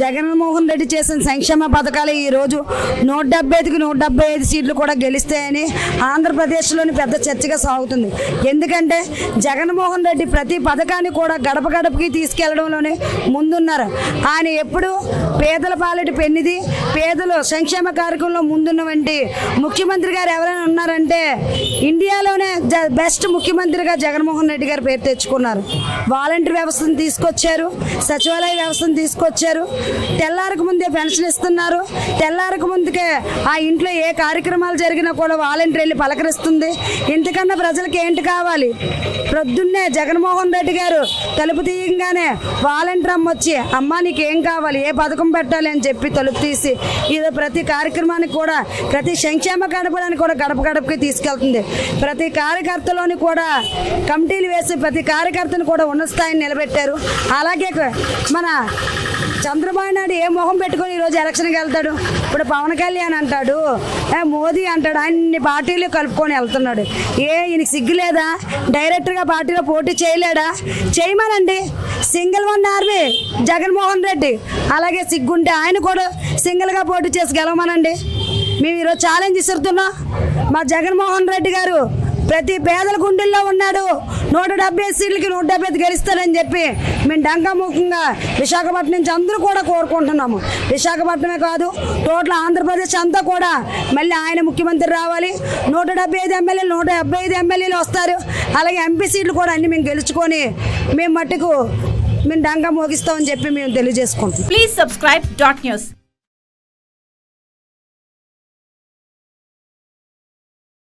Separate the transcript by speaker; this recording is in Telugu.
Speaker 1: జగన్మోహన్ రెడ్డి చేసిన సంక్షేమ పథకాలు ఈరోజు నూట డెబ్బై ఐదుకి నూట డెబ్బై ఐదు సీట్లు కూడా గెలిస్తాయని ఆంధ్రప్రదేశ్లోని పెద్ద చర్చగా సాగుతుంది. ఎందుకంటే జగన్మోహన్ రెడ్డి ప్రతి పథకాన్ని కూడా గడప గడపకి తీసుకెళ్ళడంలోనే ముందున్నారు. ఆయన ఎప్పుడు పేదల పాలిటి పెన్నిది పేదలు సంక్షేమ కార్యక్రమంలో ముందున్నవంటి ముఖ్యమంత్రి గారు ఎవరైనా ఉన్నారంటే ఇండియాలోనే బెస్ట్ ముఖ్యమంత్రిగా జగన్మోహన్ రెడ్డి గారు పేరు తెచ్చుకున్నారు. వాలంటీర్ వ్యవస్థను తీసుకొచ్చారు సచివాలయ వ్యవస్థను తీసుకొచ్చారు తెల్లారకు ముందే పెన్షన్ ఇస్తున్నారు. తెల్లారకు ముందుకే ఆ ఇంట్లో ఏ కార్యక్రమాలు జరిగినా కూడా వాలంటీర్ వెళ్ళి పలకరిస్తుంది. ఇంతకన్నా ప్రజలకు ఏంటి కావాలి? ప్రొద్దున్నే జగన్మోహన్ రెడ్డి గారు తలుపు తీయంగానే వాలంటీర్ అమ్మ వచ్చి అమ్మ నీకేం కావాలి? ఏ పథకం పెట్టాలి? అని చెప్పి తలుపు తీసి ఇది ప్రతి కార్యక్రమానికి కూడా ప్రతి సంక్షేమ గడపడానికి కూడా గడప గడపకి తీసుకెళ్తుంది. ప్రతి కార్యకర్తలోని కూడా కమిటీలు వేసి ప్రతి కార్యకర్తను కూడా ఉన్న స్థాయిని నిలబెట్టారు. అలాగే మన చంద్రబాబు నాయుడు ఏ మొహం పెట్టుకొని ఈరోజు ఎలక్షన్కి వెళ్తాడు? ఇప్పుడు పవన్ కళ్యాణ్ అంటాడు ఏ మోదీ అంటాడు అన్ని పార్టీలు కలుపుకొని వెళ్తున్నాడు. ఏ ఈయనకి సిగ్గు లేదా? డైరెక్ట్గా పార్టీలో పోటీ చేయలేడా? చేయమనండి. Single one army Jaganmohan Reddy. అలాగే సిగ్గుంటే ఆయన కూడా సింగిల్గా పోటీ చేసి గెలవమనండి. మేము ఈరోజు ఛాలెంజ్ ఇస్తున్నాం మా జగన్మోహన్ రెడ్డి గారు ప్రతి పేదల గుండెల్లో ఉన్నాడు. నూట డెబ్బై సీట్లకి నూట డెబ్బై ఐదు గెలుస్తారని చెప్పి మేము డంకాముఖంగా విశాఖపట్నం నుంచి అందరూ కూడా కోరుకుంటున్నాము. విశాఖపట్నమే కాదు టోటల్ ఆంధ్రప్రదేశ్ అంతా కూడా మళ్ళీ ఆయన ముఖ్యమంత్రి రావాలి. నూట డెబ్బై ఐదు ఎమ్మెల్యేలు నూట డెబ్బై ఐదు ఎమ్మెల్యేలు వస్తారు. అలాగే ఎంపీ సీట్లు కూడా అన్ని మేము గెలుచుకొని మేము మట్టుకు మేము డంగా మోగిస్తామని చెప్పి మేము తెలియజేసుకుంటాం
Speaker 2: ప్లీజ్ సబ్స్క్రైబ్ డాట్ న్యూస్